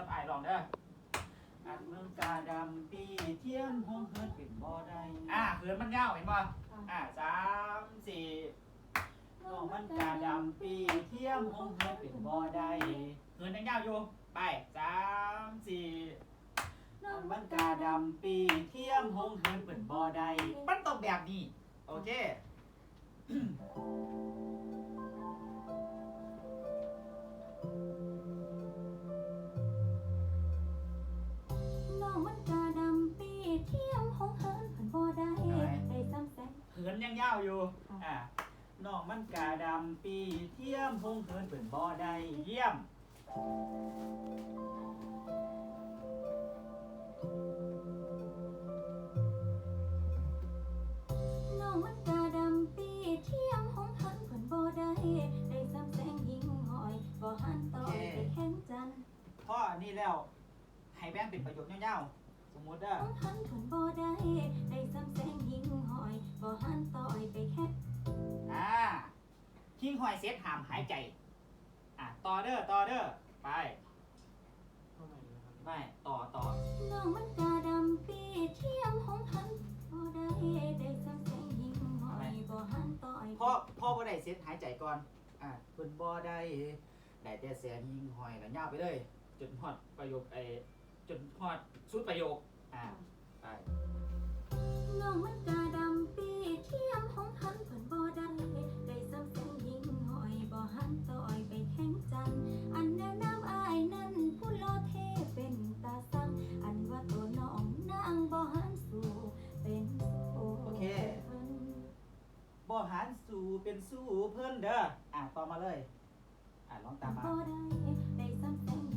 ซับไอายลองเด้ออันเมืองกาดำปีเทียมห้องเฮินเป็นบ่ได้อ่าเหินมันยาวเห็นบ่อ่าสามสี่น้องมันกาดำปีเทียมห้องเฮินเป็นบ่ได้เหินยังยาวอยู่ไปสามสี่น้องมันกาดำปีเทียมห้องเฮินเป็นบ่ได้มันต้องแบบนี้ โอเค อยู่ค่ะอ่าน้องมันกาดำปีเทียมหงเหินเป็นบ่อได้เยี่ยมน้องมันกาดำปีเทียมของเฮินเพิ่นบ่ได้ ได้ซ้ำแสงหิงหอยบ่หันต่อยไปแข่งจันทร์พ่อนี่แล้วให้แบ่งเป็นประโยคยาวๆสมมุติเด้อของเฮินเพิ่นบ่ได้ ได้ซ้ำแสงหิงหอย บ่หันต่อยไปแข่งอ่าหิ้งหอยเซตหามหายใจ อ่าต่อเด้อต่อเด้อไปไม่ต่อต่อน้องมันกาดำปีเทียมของเฮินบ่ได้ได้ซ้ำแสงหิงหอยบ่หันต่อยพ่อพ่อบ่ได้เซตหายใจก่อน อ่าเพิ่นบ่ได้ได้แต่เสียงหิ้งหอยแล้วยาวไปเลย จนฮอดประโยคไอ้จนฮอดสุดประโยค อ่าไปน้องมันกาดำปี เทียมของหันเพิ่นบ่ได้ได้ซ้ำแสงยิงหอยบ่หันต่อยไปแข่งจันทร์อันแนวน้ำอายนั่นผู้โลเทเป็นตาสัง อันว่าตัวน้องนางบ่หันสู่เป็นโอโอเคเพิ่นบ่หันสู่เป็นสู้เพิ่นเด้ออะต่อมาเลย อะลองตามมา บ่ได้ได้ซ้ำแสง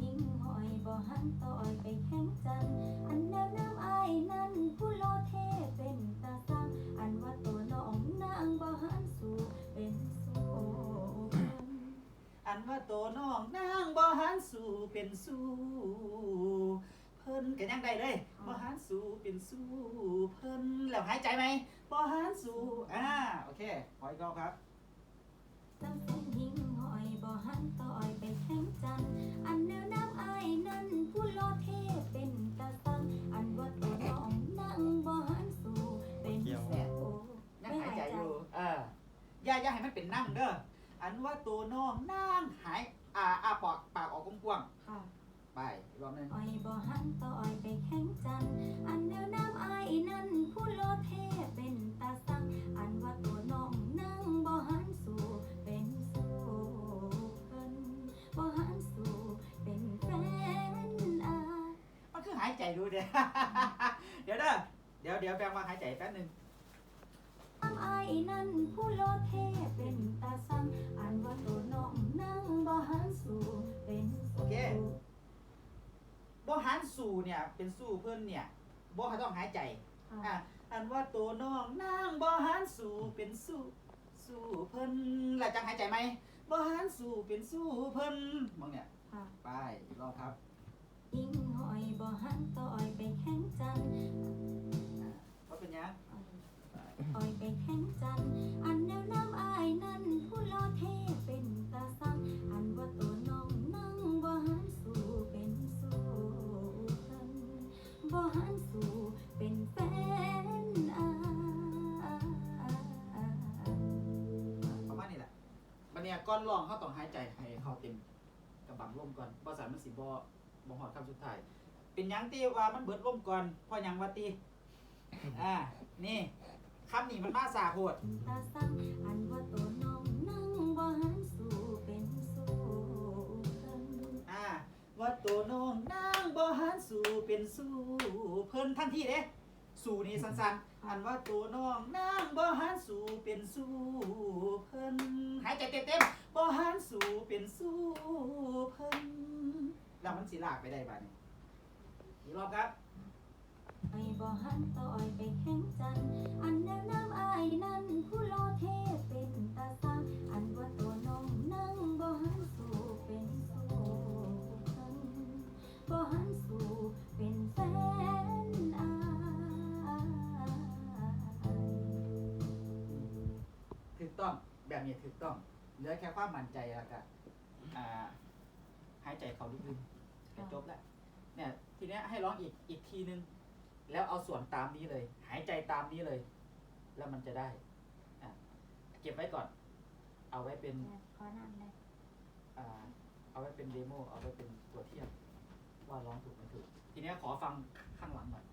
อันว่าโตน้องนางบ่หันสู่เป็นสู้เพิ่นก็ยังได้เลยอ๋อบ่หันสู่เป็นสู้เพิ่นแล้วหายใจไหมบ่หันสู่อ่าโอเคขออีกรอบครับซ้ำแสงหิงหอยบ่หันต่อยไปแข่งจันทร์อันแนวน้ำอายนั่นผู้โลเทเป็นตาสังอันว่าตัวน้องนั่งบ่หันสู่เป็นแสบโอยังหายใจอยู่เอออย่าอย่าให้มันเป็นนั่งเด้อ อันว่าตัวน้องนางหายอ่าอ่าปากปากออกกว้างค่ะๆไปอีกรอบหนึง อ้อยบ่หันต่อยไปแข่งจันทร์อันแนวน้ำอายนั่นผู้โลเทเป็นตาสัง อันว่าตัวน้องนั่งบ่หันสู่เป็นสู่เพิ่นบ่หันสู่เป็นแฟนอาย มันคือหายใจดูเด้อเดี๋ยวเด้อเดี๋ยวเดี๋ยวแปลว่าหายใจแป๊บหนึงน้ำอายนั่นผู้โลเทเป็นตาสัง สู่เนี่ยเป็นสู้เพื่อนเนี่ยบ่ต้องหายใจค่ะอะอันว่าตัวน้องนางบ่หันสู่เป็นสู้สู้เพิ่นแล้วจังหายใจไหมบ่หันสู่เป็นสู้เพิ่นมองเนี่ยค่ะไปอีกรอบครับยิงหอยบ่หันต่อยไปแข่งจันทร์อะว่าเป็นหยังไปต่อยไปแข่งจันทร์อันแนวน้ำอา อนร้องเขาต้องหายใจให้เข้าเต็มกระบังลมก่อนบ่สันมันสิบ่บ่ฮอดคำสุดท้าย เป็นหยังติว่ามันเบิดลมก่อนเพราะหยังว่าติอ่า นี่คำนี้มันมาสาโพดตาสังอันว่าตัวน้องนั่งบ่หันสู่เป็นสู่เพิ่นอ่า ว่าตัวน้องนางบ่หันสู่เป็นสู่เพิ่นทันทีเด้ สู่นี่สั้นๆ อันว่าตัวน้องนางบ่หันสู่เป็นสู่เพิ่นหายใจเต็มๆบ่หันสู่เป็นสู่เพิ่นแล้วมันสิลากไปได้บัดนี้อีกรอบครับไอ้บ่หันต่อยไปแข่งจันทร์อันแนวน้ำอายนั่นผู้โลเทเป็นตาสังอันว่าตัวน้ แบบนี้ถูกต้องเหลือแค่ความมั่นใจแล้วก็อ่าหายใจเข้าลึกๆก็จบแล้วเนี่ย ทีเนี้ยให้ร้องอีกอีกทีนึง แล้วเอาส่วนตามนี้เลย หายใจตามนี้เลย แล้วมันจะได้อะเก็บไว้ก่อน เอาไว้เป็นขอน้ำเลยอ่าเอาไว้เป็นเดโมเอาไว้เป็นตัวเทียบว่าร้องถูกไม่ถูก ทีเนี้ยขอฟังข้างหลังหน่อย